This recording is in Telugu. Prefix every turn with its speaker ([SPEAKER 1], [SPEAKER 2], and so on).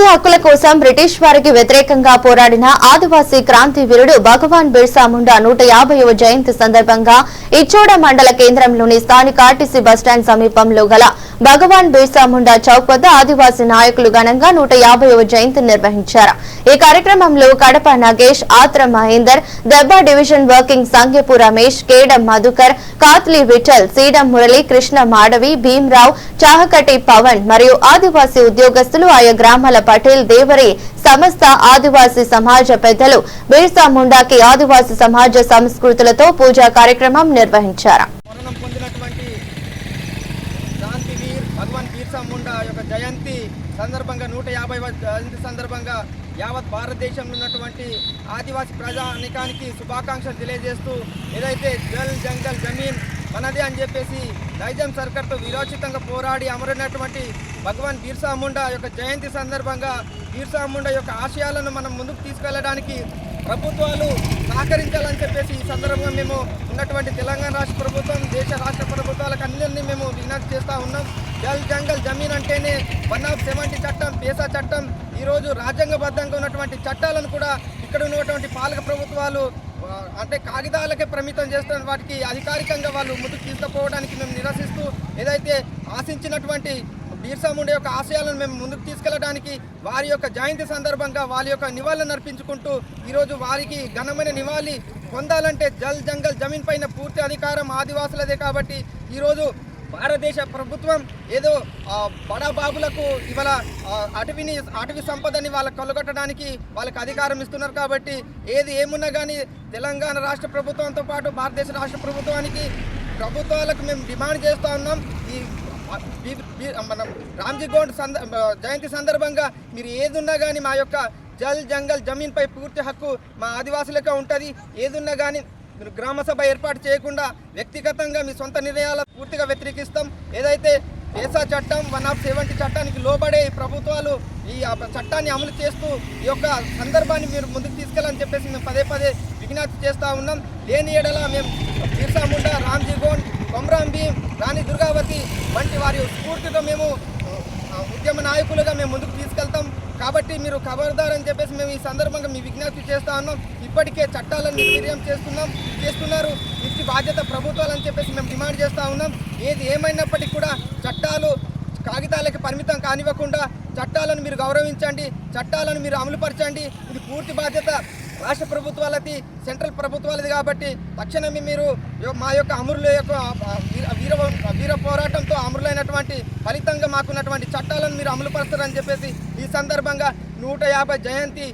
[SPEAKER 1] ఆదివాసీ హక్కుల కోసం బ్రిటిష్ వారికి వ్యతిరేకంగా పోరాడిన ఆదివాసీ క్రాంతి వీరుడు భగవాన్ బిర్సా ముండా నూట యాభైవ జయంతి సందర్భంగా ఇచ్చోడ మండల కేంద్రంలోని స్థానిక ఆర్టీసీ బస్టాండ్ సమీపంలో గల భగవాన్ బిర్సా ముండా చౌక్ వద్ద ఆదివాసీ నాయకులు ఘనంగా నూట యాభైవ జయంతి నిర్వహించారు. ఈ కార్యక్రమంలో కడప నగేష్ ఆత్ర మహేందర్ దెబ్బ డివిజన్ వర్కింగ్ సంఖ్యపు రమేష్ కేడం మధుకర్ కాత్లి విఠల్ సీడం మురళి కృష్ణ మాడవి భీమ్రావు చాహకటి పవన్ మరియు ఆదివాసీ ఉద్యోగస్తులు ఆయా గ్రామాల పటేల్ దేవరి సమస్త ఆదివాసీ సమాజ పెద్దలు బిర్సా ముండాకి ఆదివాసీ సమాజ సంస్కృతులతో పూజా కార్యక్రమం నిర్వహించారు.
[SPEAKER 2] మరణం పొందినటువంటి భగవాన్ ముండా యొక్క జయంతి సందర్భంగా నూట యాభై జయంతి సందర్భంగా యావత్ భారతదేశంలో ఉన్నటువంటి ఆదివాసీ ప్రజానికానికి శుభాకాంక్షలు తెలియజేస్తూ ఏదైతే జల్ జంగల్ జమీన్ మనది అని చెప్పేసి నైజాం సర్కార్తో విరోచితంగా పోరాడి అమరినటువంటి భగవాన్ బీర్సా ముండా యొక్క జయంతి సందర్భంగా బీర్సా ముండా యొక్క ఆశయాలను మనం ముందుకు తీసుకెళ్ళడానికి ప్రభుత్వాలు సహకరించాలని చెప్పేసి ఈ సందర్భంగా మేము ఉన్నటువంటి తెలంగాణ రాష్ట్ర ప్రభుత్వం దేశ రాష్ట్ర ప్రభుత్వాలకు అందరినీ మేము విజ్ఞప్తి చేస్తూ ఉన్నాం. జల్ జంగల్ జమీన్ అంటేనే వన్ ఆఫ్ సెవెంటీ చట్టం పేసా చట్టం. ఈరోజు రాజ్యాంగబద్ధంగా ఉన్నటువంటి చట్టాలను కూడా ఇక్కడ ఉన్నటువంటి పాలక ప్రభుత్వాలు అంటే కాగితాలకే పరిమితం చేస్తున్న వాటికి అధికారికంగా వాళ్ళు ముందుకు తీసుకుపోవడానికి మేము నిరసిస్తూ ఏదైతే ఆశించినటువంటి బీర్సా ముండే యొక్క ఆశయాలను మేము ముందుకు తీసుకెళ్ళడానికి వారి యొక్క జయంతి సందర్భంగా వారి యొక్క నివాళులను అర్పించుకుంటూ ఈరోజు వారికి ఘనమైన నివాళి పొందాలంటే జల్ జంగల్ జమీన్ పైన పూర్తి అధికారం ఆదివాసులదే కాబట్టి ఈరోజు భారతదేశ ప్రభుత్వం ఏదో బడాబాబులకు ఇవాళ అటవిని అటవీని అటవీ సంపదని వాళ్ళకి కొలగొట్టడానికి వాళ్ళకి అధికారం ఇస్తున్నారు కాబట్టి ఏది ఏమున్నా కానీ తెలంగాణ రాష్ట్ర ప్రభుత్వంతో పాటు భారతదేశ రాష్ట్ర ప్రభుత్వానికి ప్రభుత్వాలకు మేము డిమాండ్ చేస్తూ ఉన్నాం. ఈ మనం రామ్జీ గోండ్ సంద జయంతి సందర్భంగా మీరు ఏదున్నా కానీ మా యొక్క జల్ జంగల్ జమీన్పై పూర్తి హక్కు మా ఆదివాసులకే ఉంటుంది. ఏదున్నా కానీ మీరు గ్రామ సభ ఏర్పాటు చేయకుండా వ్యక్తిగతంగా మీ సొంత నిర్ణయాల పూర్తిగా వ్యతిరేకిస్తాం. ఏదైతే దేశా చట్టం వన్ ఆఫ్ సెవెంటీ చట్టానికి లోబడే ప్రభుత్వాలు ఈ చట్టాన్ని అమలు చేస్తూ ఈ యొక్క సందర్భాన్ని మీరు ముందుకు తీసుకెళ్ళని చెప్పేసి మేము పదే పదే విజ్ఞప్తి చేస్తూ ఉన్నాం. లేని ఏడల మేము బిర్సా ముండా రామ్జీ గోండ్ కొమరాం భీం రాణి దుర్గావతి వంటి వారి స్ఫూర్తితో మేము ఉద్యమ నాయకులుగా మేము ముందుకు తీసుకెళ్తాం. కాబట్టి మీరు ఖబర్దార్ అని చెప్పేసి మేము ఈ సందర్భంగా మీ విజ్ఞప్తి చేస్తా ఉన్నాం. ఇప్పటికే చట్టాలను నిర్వీర్యం చేస్తున్నాం చేస్తున్నారు. ఇచ్చి బాధ్యత ప్రభుత్వాలు అని చెప్పేసి మేము డిమాండ్ చేస్తూ ఉన్నాం. ఏది ఏమైనప్పటికీ కూడా చట్టాలు కాగితాలకి పరిమితం కానివ్వకుండా చట్టాలను మీరు గౌరవించండి చట్టాలను మీరు అమలుపరచండి. ఇది పూర్తి బాధ్యత రాష్ట్ర ప్రభుత్వాలది సెంట్రల్ ప్రభుత్వాలది కాబట్టి తక్షణమే మీరు మా యొక్క అమరుల యొక్క వీర- వీర వీర పోరాటంతో అమరులైనటువంటి ఫలితంగా మాకున్నటువంటి చట్టాలను మీరు అమలుపరుస్తారని చెప్పేసి ఈ సందర్భంగా నూట యాభై జయంతి